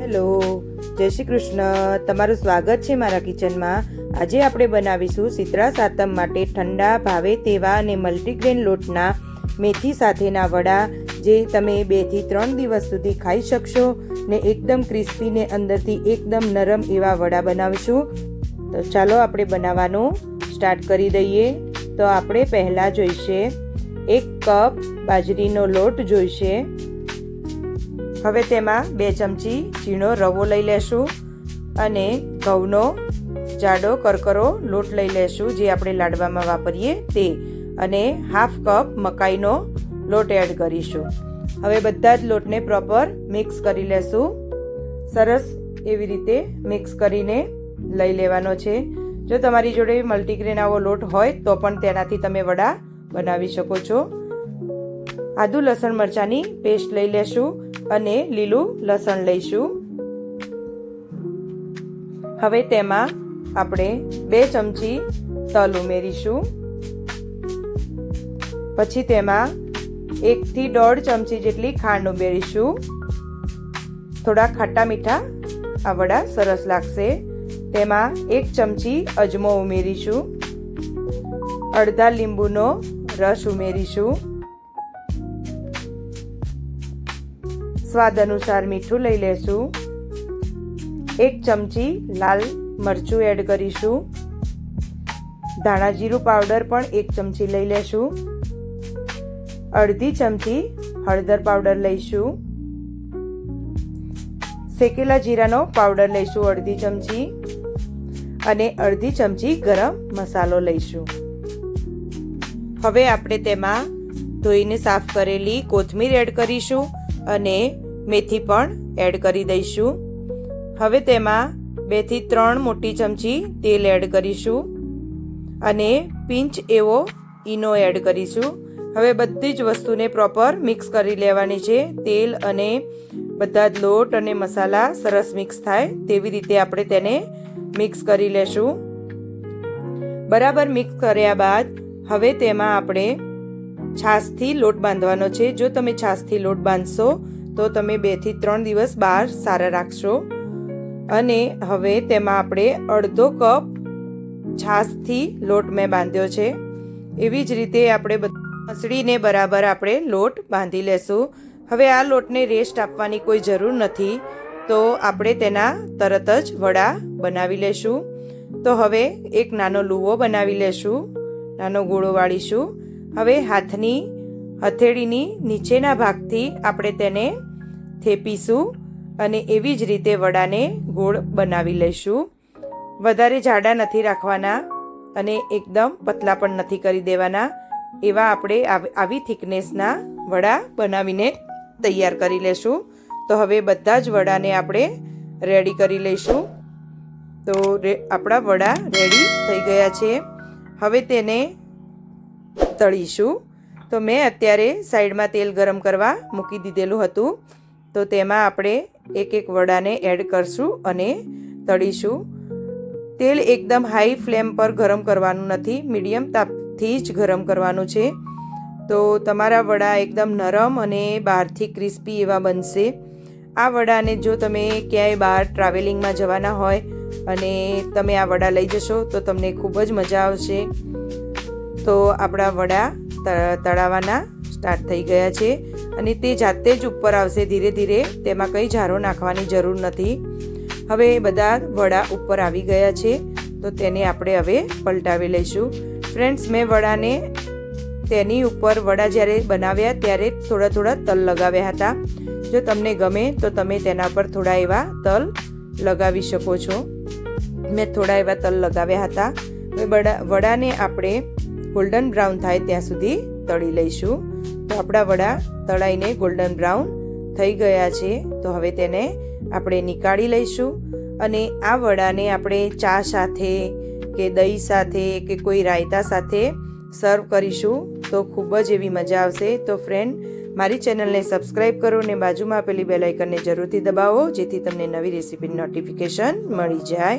Hello, જય શ્રી કૃષ્ણ. તમારું સ્વાગત છે મારા કિચનમાં. આજે આપણે બનાવીશું શીતળા સાતમ માટે ઠંડા ભાવે તેવા અને મલ્ટીગ્રેન લોટના મેથી સાથેના વડા, જે તમે બેથી ત્રણ દિવસ સુધી ખાઈ શકશો ને એકદમ ક્રિસ્પી ને અંદરથી એકદમ નરમ એવા વડા બનાવીશું. તો ચાલો આપણે બનાવવાનું સ્ટાર્ટ કરી દઈએ. તો આપણે પહેલાં જોઈશે એક કપ બાજરીનો લોટ જોઈશે. હવે તેમાં બે ચમચી ઝીણો રવો લઈ લેશું અને ઘઉંનો જાડો કરકરો લોટ લઈ લેશું જે આપણે લાડવામાં વાપરીએ તે. અને હાફ કપ મકાઈનો લોટ એડ કરીશું. હવે બધા જ લોટને પ્રોપર મિક્સ કરી લેશું. સરસ એવી રીતે મિક્સ કરીને લઈ લેવાનો છે. જો તમારી જોડે મલ્ટીગ્રેન આવો લોટ હોય તો પણ તેનાથી તમે વડા બનાવી શકો છો. આદુ, લસણ, મરચાંની પેસ્ટ લઈ લેશું. અને લીલું લસણ લઈશું. હવે તેમાં આપણે બે ચમચી તલ ઉમેરીશું. પછી તેમાં એકથી દોઢ ચમચી જેટલી ખાંડ ઉમેરીશું. થોડા ખાટા મીઠા આ વડા સરસ લાગશે. તેમાં એક ચમચી અજમો ઉમેરીશું. અડધા લીંબુનો રસ ઉમેરીશું. સ્વાદ અનુસાર મીઠું લઈ લેશું. એક ચમચી લાલ મરચું એડ કરીશું. ધાણા જીરું પાવડર પણ એક ચમચી લઈ લેશું. અડધી ચમચી હળદર પાવડર લઈશું. શેકેલા જીરાનો પાવડર લઈશું અડધી ચમચી અને અડધી ચમચી ગરમ મસાલો લઈશું. હવે આપણે તેમાં ધોઈને સાફ કરેલી કોથમીર એડ કરીશું અને મેથી પણ એડ કરી દઈશું. હવે તેમાં બેથી ત્રણ મોટી ચમચી તેલ એડ કરીશું અને પિંચ એવો ઈનો એડ કરીશું. હવે બધી જ વસ્તુને પ્રોપર મિક્સ કરી લેવાની છે. તેલ અને બધા જ લોટ અને મસાલા સરસ મિક્સ થાય તેવી રીતે આપણે તેને મિક્સ કરી લેશું. બરાબર મિક્સ કર્યા બાદ હવે તેમાં આપણે છાશથી લોટ બાંધવાનો છે. જો તમે છાશથી લોટ બાંધશો તો તમે બેથી ત્રણ દિવસ બહાર સારા રાખશો. અને હવે તેમાં આપણે અડધો કપ છાશથી લોટ મેં બાંધ્યો છે. એવી જ રીતે આપણે મસળીને બરાબર આપણે લોટ બાંધી લેશું. હવે આ લોટને રેસ્ટ આપવાની કોઈ જરૂર નથી. તો આપણે તેના તરત જ વડા બનાવી લેશું. તો હવે એક નાનો લુવો બનાવી લેશું. નાનો ગોળો વાળીશું. હવે હાથની, હથેળીની નીચેના ભાગથી આપણે તેને થેપીશું અને એવી જ રીતે વડાને ગોળ બનાવી લઈશું. વધારે જાડા નથી રાખવાના અને એકદમ પતલા પણ નથી કરી દેવાના. એવા આપણે આવી થિકનેસના વડા બનાવીને તૈયાર કરી લેશું. તો હવે બધા જ વડાને આપણે રેડી કરી લઈશું. તો આપણા વડા રેડી થઈ ગયા છે. હવે તેને તળીશું. તો મેં અત્યારે સાઈડમાં તેલ ગરમ કરવા મૂકી દીધેલું હતું. તો તેમાં આપણે એક એક વડાને એડ કરશું અને તળીશું. તેલ એકદમ હાઈ ફ્લેમ પર ગરમ કરવાનું નથી મીડિયમ તાપથી જ ગરમ કરવાનું છે. તો તમારા વડા એકદમ નરમ અને બહારથી ક્રિસ્પી એવા બનશે. આ વડાને જો તમે ક્યાંય બહાર ટ્રાવેલિંગમાં જવાના હોય અને તમે આ વડા લઈ જશો, તો તમને ખૂબ જ મજા આવશે. તો આપણા વડા તળાવવાના સ્ટાર્ટ થઈ ગયા છે અને તે જાતે જ ઉપર આવશે ધીરે ધીરે, તેમાં કંઈ ઝારો નાખવાની જરૂર નથી. હવે બધા વડા ઉપર આવી ગયા છે, તો તેને આપણે હવે પલટાવી લઈશું. ફ્રેન્ડ્સ, મેં વડાને તેની ઉપર વડા જ્યારે બનાવ્યા ત્યારે થોડા થોડા તલ લગાવ્યા હતા. જો તમને ગમે તો તમે તેના પર થોડા એવા તલ લગાવી શકો છો. મેં થોડા એવા તલ લગાવ્યા હતા. હવે વડાને આપણે ગોલ્ડન બ્રાઉન થાય ત્યાં સુધી તળી લઈશું. તો આપણા વડા તળાઈને ગોલ્ડન બ્રાઉન થઈ ગયા છે. તો હવે તેને આપણે નીકાળી લઈશું અને આ વડાને આપણે ચા સાથે કે દહીં સાથે કે કોઈ રાયતા સાથે સર્વ કરીશું. તો ખૂબ જ એવી મજા આવશે. તો ફ્રેન્ડ મારી ચેનલને સબસ્ક્રાઈબ કરો અને બાજુમાં આપેલી બેલાઇકનને જરૂરથી દબાવો, જેથી તમને નવી રેસીપીની નોટિફિકેશન મળી જાય.